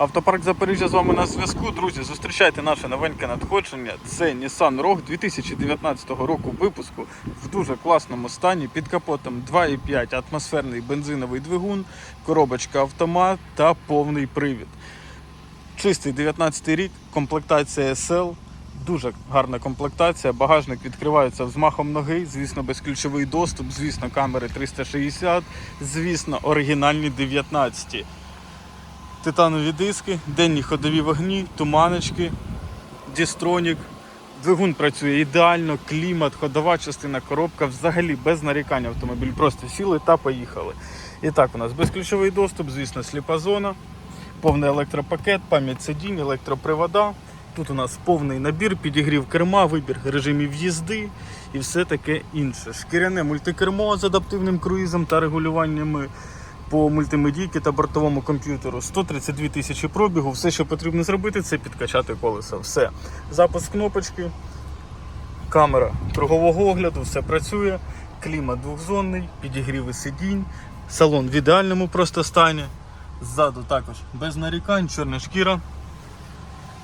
Автопарк Запоріжжя з вами на зв'язку. Друзі, зустрічайте наше новеньке надходження. Це Nissan Rogue 2019 року випуску в дуже класному стані. Під капотом 2,5 атмосферний бензиновий двигун, коробочка автомат та повний привід. Чистий 19 рік, комплектація SL. Дуже гарна комплектація. Багажник відкривається взмахом ноги. Звісно, безключовий доступ, звісно, камери 360, звісно, оригінальні 19. Титанові диски, денні ходові вогні, туманочки, дістронік. Двигун працює ідеально, клімат, ходова частина, коробка взагалі без нарікань автомобіль. Просто сіли та поїхали. І так, у нас безключовий доступ, звісно, сліпа зона, повний електропакет, пам'ять сидінь, електропривода. Тут у нас повний набір, підігрів керма, вибір режимів їзди і все таке інше. Шкіряне мультикермо з адаптивним круїзом та регулюваннями по мультимедійки та бортовому комп'ютеру. 132 тисячі пробігу. Все, що потрібно зробити, це підкачати колеса. Все. Запуск кнопочки, камера кругового огляду, все працює. Клімат двохзонний, підігріви сидінь, салон в ідеальному просто стані. Ззаду також без нарікань, чорна шкіра.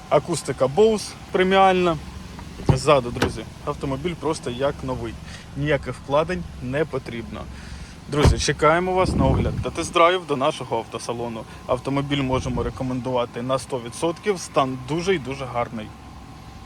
Акустика Bose преміальна. Ззаду, друзі, автомобіль просто як новий. Ніяких вкладень не потрібно. Друзі, чекаємо вас на огляд та тест-драйв до нашого автосалону. Автомобіль можемо рекомендувати на 100%. Стан дуже і дуже гарний.